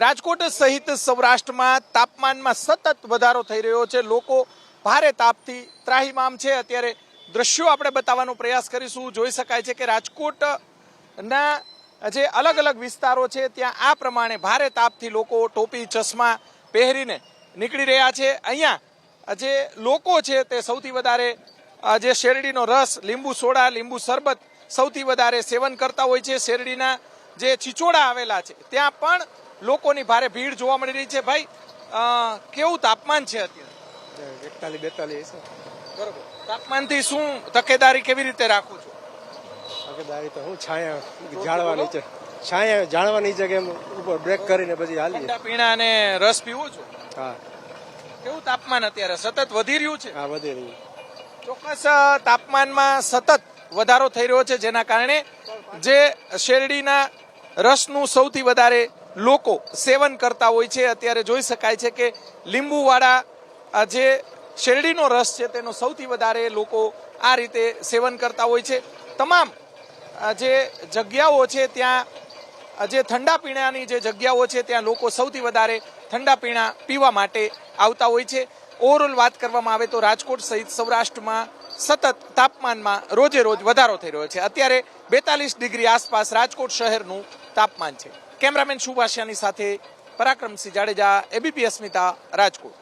રાજકોટ સહિત સૌરાષ્ટ્રમાં તાપમાનમાં સતત વધારો થઈ રહ્યો છે. લોકો ભારે તાપથી ત્રાહિમામ છે. અત્યારે દ્રશ્યો આપણે બતાવવાનો પ્રયાસ કરીશું. જોઈ શકાય છે કે રાજકોટના જે અલગ અલગ વિસ્તારો છે, ત્યાં આ પ્રમાણે ભારે તાપથી લોકો ટોપી, ચશ્મા પહેરીને નીકળી રહ્યા છે. અહીંયા જે લોકો છે તે સૌથી વધારે જે શેરડીનો રસ, લીંબુ સોડા, લીંબુ શરબત સૌથી વધારે સેવન કરતા હોય છે. શેરડીના જે છીચોડા આવેલા છે, ત્યાં પણ લોકોની ભારે ભીડ જોવા મળી રહી છે. ભાઈ કેવું તાપમાન છે અત્યારે? એકતાલીસ બેતાલીસ બરોબર. તાપમાનથી શું તકેદારી કેવી રીતે રાખું છું? તકેદારી તો હું છાયા જાળવાની છે. છાયા જાણવાની છે કે ઉપર બ્રેક કરીને પછી હાલી ઠંડા પીણા અને રસ પીવો છો? હા. કેવું તાપમાન અત્યારે? સતત વધી રહ્યું છે? હા વધી રહ્યું. ચોક્કસ તાપમાનમાં સતત વધારો થઈ રહ્યો છે જેના કારણે જે શેરડીના રસનું સૌથી વધારે લોકો સેવન કરતા હોય છે. અત્યારે જોઈ શકાય છે કે લીંબુવાળા જે શેરડીનો રસ છે તેનો સૌથી વધારે લોકો આ રીતે સેવન કરતા હોય છે. તમામ જે જગ્યાઓ છે ત્યાં જે ઠંડા પીણાની જે જગ્યાઓ છે ત્યાં લોકો સૌથી વધારે ઠંડા પીણા પીવા માટે આવતા હોય છે. ઓવરઓલ વાત કરવામાં આવે તો રાજકોટ સહિત સૌરાષ્ટ્રમાં સતત તાપમાનમાં રોજે રોજ વધારો થઈ રહ્યો છે. અત્યારે બેતાલીસ ડિગ્રી આસપાસ રાજકોટ શહેરનું તાપમાન છે. કેમેરામેન સુભાષિયાની સાથે પરાક્રમસિંહ જાડેજા, એબીપી અસ્મિતા, રાજકોટ.